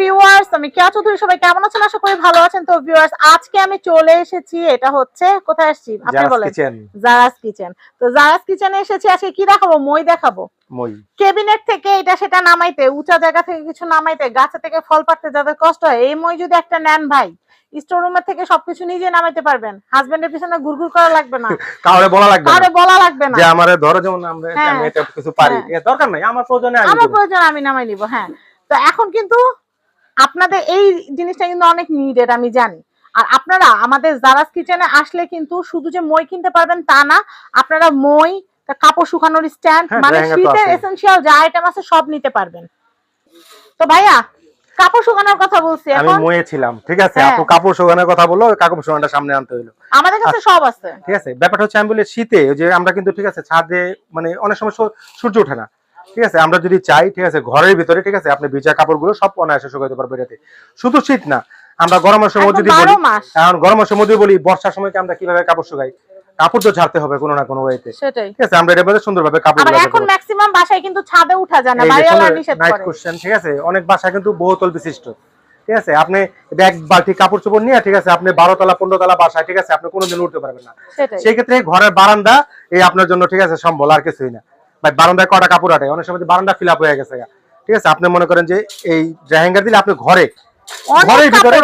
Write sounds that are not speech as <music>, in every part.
Viewers আমি কেয়া চৌধুরী সবাই কেমন আছেন? আশা করি ভালো আছেন। তো ভিউয়ার্স আজকে আমি চলে এসেছি এটা হচ্ছে কোথায় আসছি? আপনি বলেন। জারাস কিচেন তো জারাস কিচেনে এসেছি আজকে কি দেখাবো? মই দেখাবো। মই। কেবিনেট থেকে এটা সেটা নামাইতে উঁচা জায়গা থেকে কিছু নামাইতে গাছে থেকে ফল পাড়তে যাদের কষ্ট হয় এই মই যদি একটা নেন ভাই থেকে সবকিছু নিজে নামাইতে পারবেন। হাজবেন্ডের পিছনে ঘুরঘুর করা লাগবে না। <laughs> কাউরে বলা লাগবে কাউরে বলা লাগবে না। যে আমারে ধরো যেমন আমরা হ্যাঁ। আমি এটা কিছু পারি। হ্যাঁ। দরকার নাই আমার প্রয়োজনে আমি আমার। প্রয়োজন আমি নামাই নিব হ্যাঁ। তো এখন কিন্তু আপনাদের এই জিনিসটা কিন্তু অনেক নিডেড আমি জানি। আর আপনারা আমাদের জারাস কিচেনে আসলে কিন্তু শুধু যে মই কিনতে পারবেন তা না আপনারা মই কাপড় শুকানোর স্ট্যান্ড মানে শীতের আছেই। এসেনশিয়াল যা আইটেম আছে সব নিতে পারবেন। তো ভাইয়া কাপড় শুকানোর কথা বলছি আমি ময়ে ছিলাম ঠিক আছে? হ্যাঁ। আপু কাপড় শোকানোর কথা বলল কাপড় শোকানোটা সামনে আনতে হলো আমাদের কাছে সব আছে। ঠিক আছে? ব্যাপারটা হচ্ছে আমি বলি শীতে যে আমরা কিন্তু ঠিক আছে ছাদে মানে অনেক সময় সূর্য ওঠে না। ঠিক আছে? আমরা যদি চাই ঠিক আছে ঘরের ভিতরে ঠিক আছে আপনি ভিজা কাপড়গুলো সব অনায়াসে শুকাতে পারব এটাতে। শুধু শীত না আমরা গরমের সময় যদি বলি এখন গরমের সময় যদি বলি বর্ষার সময় আমরা কীভাবে কাপড় শুকাই? কাপড় তো ঝাড়তে হবে কোনো না কোনো ওয়েতে। ঠিক আছে আমরা এটার মধ্যে সুন্দরভাবে কাপড় এখন ম্যাক্সিমাম বাসায় কিন্তু ছাদে উঠা যায় না বাড়িওয়ালা নিষেধ নাইট কোশ্চেন ঠিক আছে? অনেক বাসা কিন্তু বহুতল বিশিষ্ট। ঠিক আছে আপনি এক বালতি কাপড় চোপড় নিয়ে ঠিক আছে আপনি বারো তলা পনেরো তলা বাসায় ঠিক আছে আপনি কোনোদিন উঠতে পারবেন না। সেই ক্ষেত্রে ঘরের বারান্দা এই আপনার জন্য ঠিক আছে সম্বল আর কিছুই না। ভাই বারান্দায় কটা কাপড় আটে? অনেক সময় বারান্দা ফিল আপ হয়ে গেছে ঠিক আছে আপনি মনে করেন যে এই জাহেঙ্গার দিলে আপনি ঘরে ঘরের ভিতরে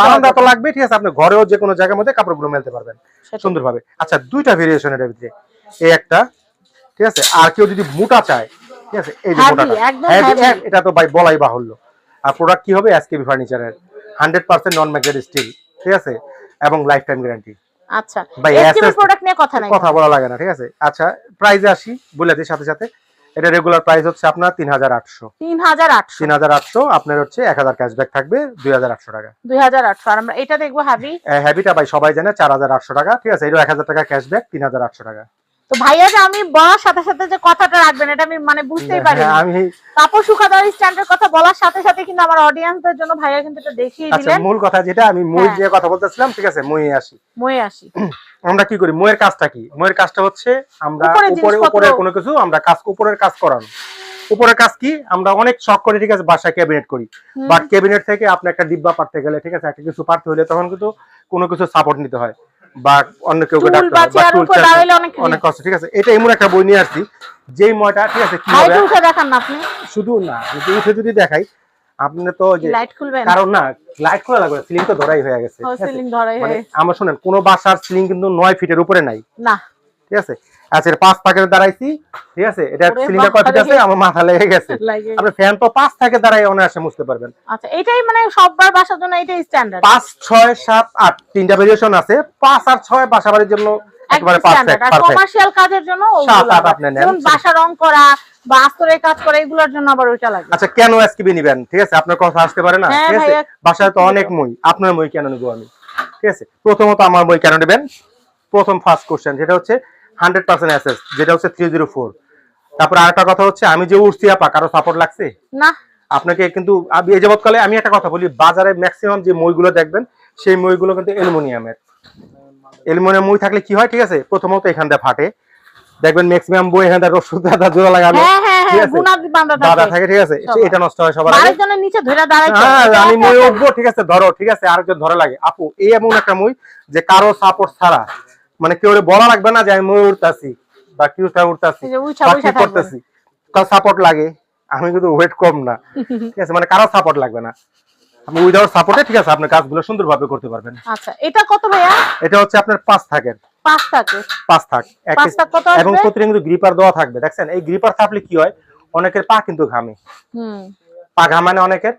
বারান্দা তো লাগবে ঠিক আছে আপনি ঘরেও যে কোনো জায়গার মধ্যে কাপড়গুলো মেলতে পারবেন সুন্দরভাবে। আচ্ছা দুইটা ভেরিয়েশন এর ভিতরে এই একটা ঠিক আছে আর কেউ যদি মোটা চায় ঠিক আছে এই যে মোটাটা। হ্যাঁ, এটা তো ভাই বলাই বাহুল্য। আর প্রোডাক্ট কি হবে? এসকেবি ফার্নিচারের hundred percent non magnet steel ঠিক আছে এবং লাইফ টাইম গ্যারান্টি আচ্ছা ভাই, এসটিভি প্রোডাক্ট নিয়ে কথা নাই। কথা বলা লাগে না ঠিক আছে? আচ্ছা প্রাইজে আসি বলে দিই সাথে সাথে। এটা রেগুলার প্রাইস হচ্ছে আপনার তিন হাজার আটশো। তিন হাজার আটশো। তিন হাজার আটশো আপনার হচ্ছে এক হাজার ক্যাশব্যাক থাকবে দুই হাজার আটশো টাকা। দুই হাজার আটশো। আর আমরা এটা দেখব হ্যাবিটা ভাই সবাই জানে চার হাজার আটশো টাকা ঠিক আছে? এটা টাকা ক্যাশব্যাক তিন হাজার আটশো টাকা। তো ভাইয়া যে আমি বলার সাথে সাথে যে কথাটা রাখবেন এটা আমি মানে বুঝতেই পারি হ্যাঁ, আমি কাপড় শুকানোর স্ট্যান্ডের কথা বলার সাথে সাথে কিন্তু আমার অডিয়েন্সদের জন্য ভাইয়া কিন্তু এটা দেখিয়ে আচ্ছা মূল কথা যেটা আমি মই হ্যাঁ। যে কথা বলতেছিলাম ঠিক আছে মই আসি। ময়ে আসি। আমরা কি করি? ময়ের কাজটা কি? ময়ের কাজটা হচ্ছে আমরা উপরে উপরে কোনো কিছু আমরা কাজ উপরের কাজ করানো। উপরের কাজ কি? আমরা অনেক শখ করে ঠিক আছে বাসায় ক্যাবিনেট করি। বাট ক্যাবিনেট থেকে আপনি একটা ডিব্বা পারতে গেলে ঠিক আছে একটা কিছু পারতে হলে তখন কিন্তু কোনো কিছু সাপোর্ট নিতে হয়। বা অন্য কেউ অনেক কষ্ট। ঠিক আছে এটা এমন একটা বই নিয়ে আসছি যেই ময়টা ঠিক আছে কি উঠে দেখান না আপনি। শুধু না যদি উঠে যদি দেখাই আপনি তো যে লাইট খুলবেন? কারণ না লাইট খোলা লাগবে সিলিং তো ধরাই হয়ে গেছে আমার সিলিং ধরাই মানে হয়ে আমরা শুনেন কোন বাসার সিলিং কিন্তু নয় ফিটের উপরে নাই। না। ঠিক আছে? আচ্ছা পাঁচ থাকে দাঁড়াইছি ঠিক আছে? এটা কয় আছে আমার মাথা লেগে গেছে। <laughs> আপনি ফ্যান তো পাঁচ থাকে দাঁড়াই অনায়াসে মুছতে পারবেন। আচ্ছা এটাই মানে সববার বাসার জন্য এটাই স্ট্যান্ডার্ড পাঁচ ছয় সাত আট তিনটা ভেরিয়েশন আছে। পাঁচ আর ছয় বাসা বাড়ির জন্য একেবারে পারফেক্ট কমার্শিয়াল কাজের জন্য সাত, আট আপনি নেন। বাসা রং করা বা আস্তরের কাজ করা এগুলোর জন্য আবার ওইটা লাগে আচ্ছা কেন এসকিবি নিবেন? ঠিক আছে আপনার কথা আসতে পারে না। হ্যাঁ ঠিক আছে। বাসায় তো অনেক মই। আপনার মই কেন নিবো আমি? ঠিক আছে? প্রথমত আমার মই কেন নেবেন? প্রথম ফার্স্ট কোশ্চেন যেটা হচ্ছে হান্ড্রেড পার্সেন্ট অ্যাসেস যেটা হচ্ছে থ্রি জিরো ফোর তারপর আরেকটা কথা হচ্ছে আমি যে উঠছি আপা কারও সাপোর্ট লাগছে? না। আপনাকে কিন্তু এই যাবৎকালে আমি একটা কথা বলি বাজারে ম্যাক্সিমাম যে মইগুলো দেখবেন সেই মইগুলো কিন্তু অ্যালুমিনিয়ামের। অ্যালুমিনিয়াম মই থাকলে কি হয় ঠিক আছে? প্রথমত এখান দিয়ে ফাটে। দেখবেন ম্যাক্সিমাম বই এখান থেকে রসুন দাদা জোড়া লাগানো হ্যাঁ হ্যাঁ হ্যাঁ? দাদা থাকে। ঠিক আছে? এটা নষ্ট হয় সবার নিচে ধরে দাঁড়াইতে হ্যাঁ, আমি মই উঠবো ঠিক আছে? ধরো ঠিক আছে? আরেকজন ধরে লাগে। আপু এই এমন একটা মই যে কারও সাপোর্ট ছাড়া মানে কেউ বলা লাগবে না যে আমি মই উঠতাছি বা কি উঠতাছি এই বা কি করতেছি। সাপোর্ট লাগে আমি কিন্তু ওয়েট কম না। <laughs> ঠিক আছে মানে কারও সাপোর্ট লাগবে না। আপনি উইদাউট সাপোর্টে ঠিক আছে আপনি কাজগুলো সুন্দরভাবে করতে পারবেন। আচ্ছা এটা কত ভাইয়া? এটা হচ্ছে আপনার পাঁচ থাকের। পাঁচ থাকে পাঁচ থাক পাঁচ থাক কত এবং প্রতিদিন কিন্তু গ্রিপার দেওয়া থাকবে। দেখছেন এই গ্রিপার থাকলে কি হয়? অনেকের পা কিন্তু ঘামে। হুম। পা ঘামানে অনেকের।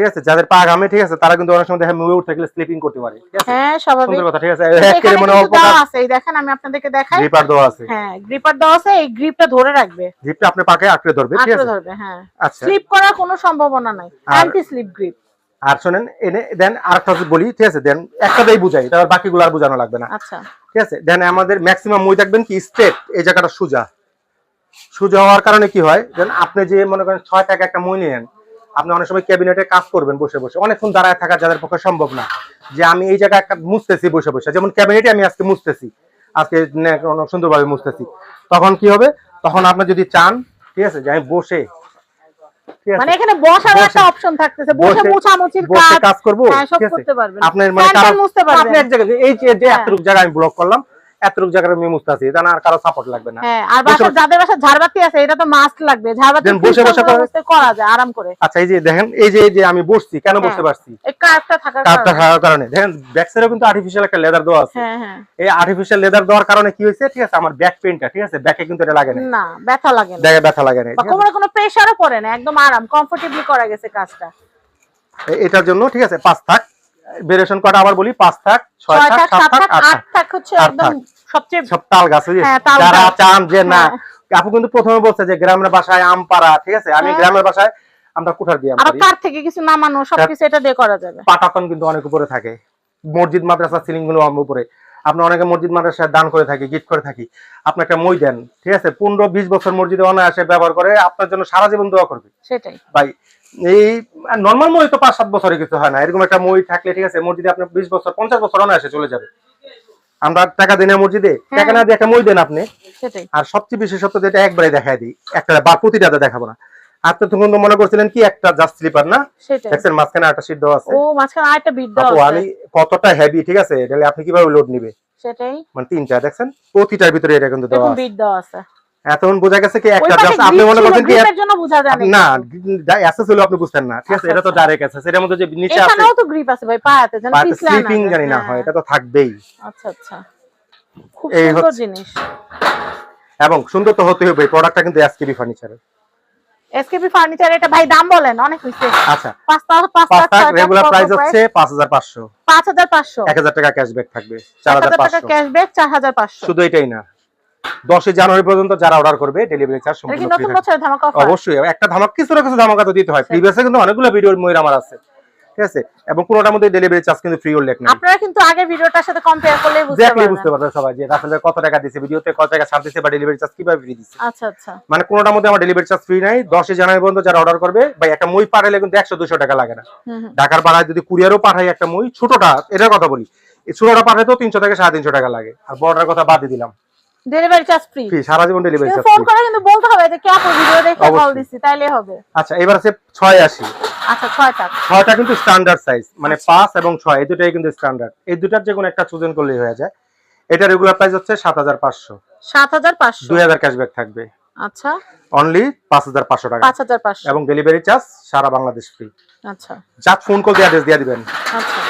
ঠিক আছে? যাদের পা ঘামে ঠিক আছে? তারা কিন্তু অনেক সময় দেখে মুভে উঠে গেলে স্লিপিং করতে পারে হ্যাঁ স্বাভাবিক। সুন্দর কথা ঠিক আছে? একেবারে মানে অল্প আছে এই দেখেন আমি আপনাদেরকে দেখাই। গ্রিপার দেওয়া আছে। হ্যাঁ গ্রিপার দেওয়া আছে এই গ্রিপটা ধরে রাখবে। জিপটা আপনি পাকে আঁকড়ে ধরবে ঠিক আঁকড়ে আছে? ধরবে হ্যাঁ। আচ্ছা। স্লিপ করার কোনো সম্ভাবনা নাই। অ্যান্টি স্লিপ গ্রিপ আর শোনেন এনে দেন আরেকটা বলি ঠিক আছে? দেন একটাতেই বুঝাই তারপর বাকিগুলো আর বোঝানো লাগবে না। আচ্ছা। ঠিক আছে? দেন আমাদের ম্যাক্সিমাম মই দেখবেন কি স্ট্রেট এই জায়গাটা সোজা। সোজা হওয়ার কারণে কি হয়? দেন আপনি যে মনে করেন ছয় টাকা একটা মই নিলেন আপনি অনেক সময় ক্যাবিনেটে কাজ করবেন বসে বসে। অনেকক্ষণ দাঁড়ায় থাকা যাদের পক্ষে সম্ভব না। যে আমি এই জায়গায় একটা মুছতেছি বসে বসে। যেমন ক্যাবিনেটে আমি আজকে মুছতেছি। আজকে অনেক সুন্দরভাবে মুছতেছি। তখন কি হবে? তখন আপনি যদি চান ঠিক আছে যে আমি বসে ঠিক আছে মানে এখানে বসার বসে- একটা অপশন থাকতেছে। বসে বসে- কাজ কাজ করব সব ঠিক আছে। করতে পারবেন। আপনার মানে আপনি এক জায়গায় এই যে যে হ্যাঁ। এতটুকু জায়গা আমি ব্লক করলাম এতটুকু জায়গায় আমি মুছতে আছি আর কারও সাপোর্ট লাগবে না। হ্যাঁ আর বসে যাদের বাসার ঝাড়বাতি আছে এটা তো মাস্ট লাগবে। ঝাড়বাতি বসে বসে করা যায় আরাম করে। আচ্ছা এই যে দেখেন এই যে এই যে আমি বসছি কেন হ্যাঁ। বসতে পারছি? এই কার্ভটা থাকার কারণে। খাওয়ার কারণে। দেখেন ব্যাক সাইডেও কিন্তু আর্টিফিশিয়াল একটা লেদার দেওয়া আছে। হ্যাঁ হ্যাঁ। এই আর্টিফিশিয়াল লেদার দেওয়ার কারণে কি হয়েছে? ঠিক আছে আমার ব্যাক পেইনটা ঠিক আছে? ব্যাকে কিন্তু এটা লাগে না না ব্যথা লাগে না। দেখে ব্যথা লাগে না কোমরে কোনো প্রেসারও পড়ে না একদম আরাম কমফোর্টেবলি করা গেছে কাজটা। এটার জন্য ঠিক আছে পাঁচ থাক। ভেরিয়েশন কটা আবার বলি পাঁচ থাক ছয় থাক সাত থাক আট থাক হচ্ছে একদম সবচেয়ে সব তাল গাছ হ্যাঁ, যারা চান যে না হ্যাঁ। আপু কিন্তু প্রথমে বলছে যে গ্রামের বাসায় আম পাড়া ঠিক আছে? আমি হ্যাঁ। গ্রামের বাসায় আমরা কুঠার দিয়ে আম আবার কার থেকে কিছু নামানো সবকিছু এটা দিয়ে করা যাবে। পাটাতন কিন্তু অনেক উপরে থাকে। মসজিদ মাদ্রাসা সিলিংগুলো আমার উপরে। আপনি অনেকে মসজিদ মাদ্রাসায় দান করে থাকি গিফট করে থাকি। আপনি একটা মই দেন ঠিক আছে? পনেরো বিশ বছর মসজিদে অনায়াসে ব্যবহার করে আপনার জন্য সারা জীবন দোয়া করবে। সেটাই। ভাই এই নর্মাল মই তো পাঁচ সাত বছরে কিছু হয় না। এরকম একটা মই থাকলে ঠিক আছে মসজিদে আপনার বিশ বছর পঞ্চাশ বছর অনায়াসে চলে যাবে। আমরা টাকা দিই না মসজিদে। টাকা না দিয়ে একটা মই দেন আপনি। আর সবচেয়ে বিশেষত যেটা একবারে দেখাই দিই। একটা বা প্রতিটাতে দেখাবো না। আপনি তখন মনে করছিলেন কি একটা জাস্ট স্লিপার না? দেখছেন মাঝখানে একটা সিট দেওয়া আছে। ও মাঝখানে আরেকটা বিট আপু দেওয়া আমি কতটা হেভি ঠিক আছে? তাহলে আপনি কীভাবে লোড নিবে? সেটাই। মানে তিনটা দেখছেন? প্রতিটার ভিতরে এটা কিন্তু দেওয়া আছে। এতক্ষণ বোঝা গেছে কি একটা জাস্ট আপনি মনে করছেন কি এর জন্য বোঝা যায় না না অ্যাসেস হলো আপনি বুঝতেন না। ঠিক আছে আচ্ছা, এটা তো আচ্ছা। ডাইরেক্ট অ্যাসেস এর মধ্যে যে নিচে আছে এখানেও তো গ্রিপ আছে ভাই পায়াতে যেন পিছলা না স্লিপিং। জানি না হ্যাঁ, হয় এটা তো থাকবেই। আচ্ছা আচ্ছা। খুব সুন্দর জিনিস। এবং সুন্দর তো হতে হবে প্রোডাক্টটা কিন্তু এসকেবি ফার্নিচারের এসকেপি ফার্নিচার এটা ভাই দাম বলেন অনেক হইছে। আচ্ছা। পাঁচটা পাঁচটা রেগুলার প্রাইস হচ্ছে পাঁচ হাজার পাঁচশো। পাঁচ হাজার পাঁচশো। এক হাজার টাকা ক্যাশব্যাক থাকবে চার এক হাজার হাজার টাকা পাঁচশো। ক্যাশব্যাক চার হাজার পাঁচশো। শুধু এটাই না। দশই জানুয়ারি পর্যন্ত যারা অর্ডার করবে ডেলিভারি চার্জ অবশ্যই একটা ধামাক কিছু না কিছু ধামাকা তো দিতে হয়। প্রিভিয়াসে কিন্তু অনেকগুলো ভিডিওর ময়ূর আমার আছে। ঠিক আছে? এবং কোনোটার মধ্যে ডেলিভারি চার্জ কিন্তু ফ্রি উল্লেখ নেই। আপনারা কিন্তু আগের ভিডিওটার সাথে কম্পেয়ার করলেই বুঝতে পারবেন। বুঝতে পারবে সবাই যে রাসেল কত টাকা দিছে ভিডিওতে কত টাকা ছাড় দিছে বা ডেলিভারি চার্জ কীভাবে ফ্রি দিছে। আচ্ছা আচ্ছা। মানে কোনোটার মধ্যে আমার ডেলিভারি চার্জ ফ্রি নাই। দশই জানুয়ারি পর্যন্ত যারা অর্ডার করবে বা একটা মই পাঠালে কিন্তু টাকা লাগে না। ঢাকার যদি কুরিয়ারও পাঠাই একটা মই ছোটটা এটার কথা বলি এই ছোটটা পাঠাতেও তিনশো থেকে সাড়ে তিনশো টাকা লাগে। আর বড়টার কথা বাদ দিয়ে দিলাম। ডেলিভারি চার্জ ফ্রি ফ্রি সারা জীবন ডেলিভারি চার্জ ফোন করে কিন্তু বলতে হবে যে কে আপু ভিডিও দেখে কল দিছি তাইলে হবে। আচ্ছা এবার আছে ছয় আশি। আচ্ছা কিন্তু স্ট্যান্ডার্ড সাইজ মানে আচ্ছা। পাঁচ এবং ছয় এই দুটাই কিন্তু স্ট্যান্ডার্ড এই দুটার যে কোনো একটা চুজেন করলেই হয়ে যায়। এটা রেগুলার প্রাইস হচ্ছে সাত হাজার পাঁচশো। সাত হাজার পাঁচশো। দুই হাজার ক্যাশব্যাক থাকবে। আচ্ছা। অনলি পাঁচ হাজার পাঁচশো টাকা। পাঁচ হাজার পাঁচশো। এবং ডেলিভারি চার্জ সারা বাংলাদেশ ফ্রি আচ্ছা। যা ফোন কল দিয়ে অ্যাড্রেস দিয়ে দিবেন। আচ্ছা।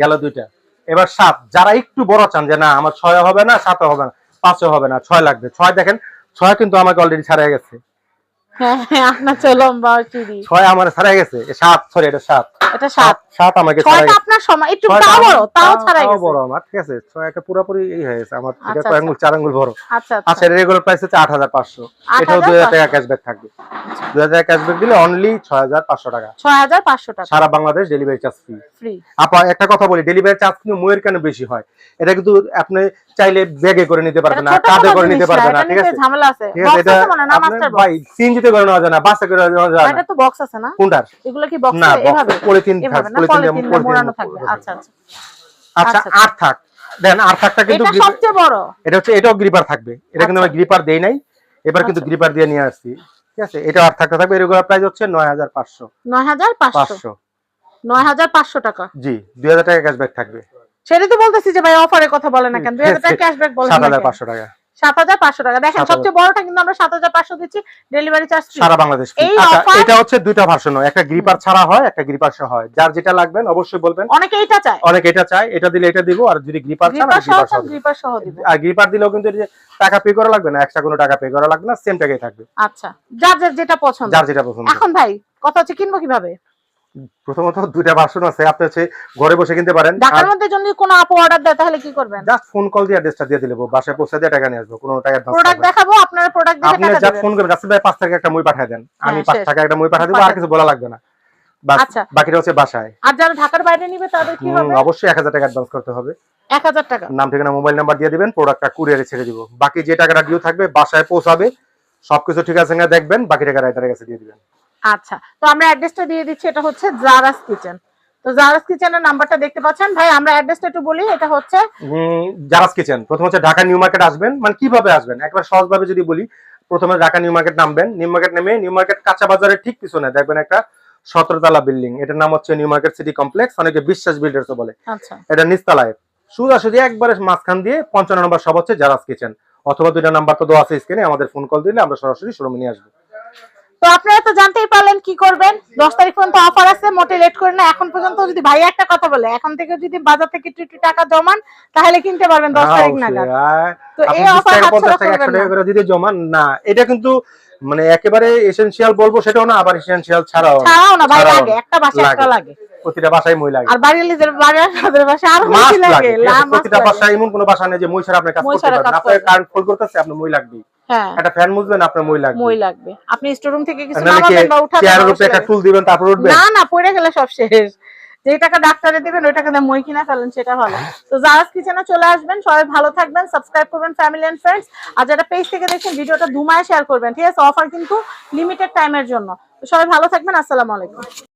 গেল দুইটা। এবার সাত যারা একটু বড় চান যে না আমার ছয় হবে না সাতও হবে না পাঁচও হবে না ছয় লাগবে। ছয় দেখেন ছয় কিন্তু আমাকে অলরেডি ছাড়াই গেছে। হ্যাঁ হ্যাঁ আপনার চলম বা ছয় আমার ছাড়াই গেছে সাত সরি এটা সাত। এটা সাত। সাত আমাকে ছয়টা আপনার সময় একটু তাও বড় তাও তাও- ছাড়াই গেছে। বড় আমার ঠিক আছে? ছয় একটা পুরোপুরি এই হয়ে গেছে। আমার এটা আচ্ছা, কয় আঙ্গুল চার আঙ্গুল বড়। আচ্ছা আচ্ছা। আচ্ছা রেগুলার প্রাইস হচ্ছে আট হাজার পাঁচশো। এটাও 8,500 দুই হাজার টাকা ক্যাশব্যাক থাকবে। দুই হাজার টাকা ক্যাশব্যাক দিলে অনলি ছয় হাজার পাঁচশো টাকা। ছয় হাজার পাঁচশো টাকা। সারা Bangladesh delivery charge free free আপা একটা কথা বলি ডেলিভারি চার্জ কিন্তু ময়ের কেন বেশি হয়? এটা কিন্তু আপনি চাইলে ব্যাগে করে নিতে পারবেন না কাঁধে করে নিতে পারবেন না ঠিক আছে? ঝামেলা আছে। এটা মানে না মাস্টার ভাই সিএনজিতে করে নেওয়া যায় না বাসে করে নেওয়া যায় না। এটা তো বক্স আছে না? কোনটার? এগুলো কি বক্স এভাবে? পলিথিন পলিথিন পলিথিন মোড়ানো থাকবে। আচ্ছা আচ্ছা। আচ্ছা আচ্ছা। আর থাক। দেন আর থাকটা কিন্তু এটা সবচেয়ে বড়। এটা হচ্ছে এটাও গ্রিপার থাকবে। এটা কিন্তু আচ্ছা। আমি গ্রিপার দেই নাই। এবার কিন্তু আচ্ছা। গ্রিপার দিয়ে নিয়ে আসছি। ঠিক আছে? এটা আর থাকতে থাকবে রেগুলার প্রাইস হচ্ছে নয় হাজার পাঁচশো। নয় হাজার পাঁচশো? পাঁচশো। নয় হাজার পাঁচশো টাকা? জি দুই হাজার টাকা ক্যাশব্যাক থাকবে। সেটাই তো বলতেছি যে ভাই অফারের কথা বলে না কেন? দুই হাজার টাকা ক্যাশব্যাক বলে সাত হাজার পাঁচশো টাকা। সাত হাজার পাঁচশো টাকা। দেখেন সবচেয়ে বড়টা কিন্তু আমরা সাত হাজার পাঁচশো দিচ্ছি ডেলিভারি চার্জ সারা বাংলাদেশ free। এই আচ্ছা offer- এটা হচ্ছে দুইটা ভার্সন একটা গ্রিপার ছাড়া হয় একটা গ্রিপার সহ হয়। যার যেটা লাগবেন অবশ্যই বলবেন। অনেকে এটা চায়। অনেক এটা চাই এটা দিলে এটা দিব আর যদি গ্রিপার চান গ্রিপার সহ গ্রিপার দিব। গ্রিপার সহ দিব। আর গ্রিপার দিলেও কিন্তু টাকা পে করা লাগবে না এক্সট্রা কোনো টাকা পে করা লাগবে না সেম টাকাই থাকবে। আচ্ছা যার যার যেটা পছন্দ। যার যেটা পছন্দ। এখন ভাই কথা হচ্ছে কিনবো কীভাবে? প্রথমত দুইটা ভার্সন আছে আপনি হচ্ছে ঘরে বসে কিনতে পারেন। ঢাকার মধ্যে যদি কোনো আপু অর্ডার দেয় তাহলে কি করবেন? জাস্ট ফোন কল দিয়ে অ্যাড্রেসটা দিয়ে দিলে বাসায় পৌঁছে দিয়ে টাকা নিয়ে আসব কোনো টাকা প্রোডাক্ট দেখাবো আপনারা প্রোডাক্ট দেখে আপনি টাকা যা দেবেন। ফোন করবেন রাসেল ভাই পাঁচ টাকা একটা মই পাঠিয়ে দেন। আমি হ্যাঁ, পাঁচ টাকা একটা মই পাঠিয়ে দেবো আর কিছু বলা লাগবে না। আচ্ছা। বাকিটা হচ্ছে বাসায়। আর যারা ঢাকার বাইরে নিবে তাদের কি হবে? অবশ্যই এক হাজার টাকা অ্যাডভান্স করতে হবে। এক হাজার টাকা। নাম ঠিকানা মোবাইল নাম্বার দিয়ে দিবেন প্রোডাক্টটা কুরিয়ারে ছেড়ে দিব। বাকি যে টাকাটা ডিউ থাকবে বাসায় পৌঁছাবে সবকিছু ঠিক আছে না দেখবেন বাকি টাকা রাইটারের কাছে দিয়ে দিবেন। আচ্ছা তো আমরা অ্যাড্রেসটা দিয়ে দিচ্ছি এটা হচ্ছে জারাস কিচেন তো জারাস কিচেনের নাম্বারটা দেখতে পাচ্ছেন? ভাই আমরা অ্যাড্রেসটা একটু বলি এটা হচ্ছে জারাস কিচেন প্রথম হচ্ছে ঢাকা নিউ মার্কেট আসবেন। মানে কীভাবে আসবেন? একবার সহজভাবে যদি বলি প্রথমে ঢাকা নিউ মার্কেট নামবেন। নিউ মার্কেট নেমে নিউ মার্কেট কাঁচা বাজারের ঠিক পিছনে দেখবেন একটা সতেরো তলা বিল্ডিং এটার নাম হচ্ছে নিউ মার্কেট সিটি কমপ্লেক্স। অনেকে বিশ্বাস বিল্ডার্স বলে। আচ্ছা। এটা নিচতলায়। সোজাসুজি একবারে মাঝখান দিয়ে পঞ্চান্ন নম্বর সব হচ্ছে জারাস কিচেন অথবা দুইটা নাম্বার তো দেওয়া আছে স্ক্রিনে আমাদের ফোন কল দিলে আমরা সরাসরি শোরুমে নিয়ে আসব। তো আপনারা তো জানতেই পারলেন কি করবেন। দশ তারিখ পর্যন্ত অফার আছে মোটে লেট করে না। এখন পর্যন্ত যদি ভাই একটা কথা বলে এখন থেকে যদি বাজার থেকে একটু একটু টাকা জমান তাহলে কিনতে পারবেন দশ তারিখ নাগাদ। তো এই অফার যদি জমান না এটা কিন্তু মানে একেবারে এসেনশিয়াল বলব সেটাও না আবার এসেনশিয়াল ছাড়াও। ছাড়াও না ভাই লাগে একটা বাসা একটা লাগে। প্রতিটা বাসায় মই লাগে। আর বাড়ির লিজের বাড়ির বাসা আরও মাস বেশি লাগে? মাস প্রতিটা বাসায় এমন কোনো বাসা নেই যে মই ছাড়া আপনি কাজ করতে পারবেন। কারেন্ট ফোন করতেছে আপনার মই লাগবে। হ্যাঁ। একটা ফ্যান মুছবেন আপনার মই লাগবে। মই লাগবে। আপনি স্টোরুম থেকে কিছু নামাবেন বা উঠাবেন চেয়ারের উপরে একটা টুল দিবেন তারপর উঠবেন? না না পড়ে গেলে সব শেষ। যে টাকা ডাক্তারে দিবেন ওই টাকা মই কিনা ফেলেন সেটা ভালো। তো জারাস কিচেনে চলে আসবেন সবাই ভালো থাকবেন সাবস্ক্রাইব করবেন ফ্যামিলি এন্ড ফ্রেন্ডস আর যারা পেজ থেকে দেখছেন ভিডিওটা দুমায় শেয়ার করবেন। ঠিক আছে অফার কিন্তু লিমিটেড টাইমের জন্য। তো সবাই ভালো থাকবেন আসসালামু আলাইকুম।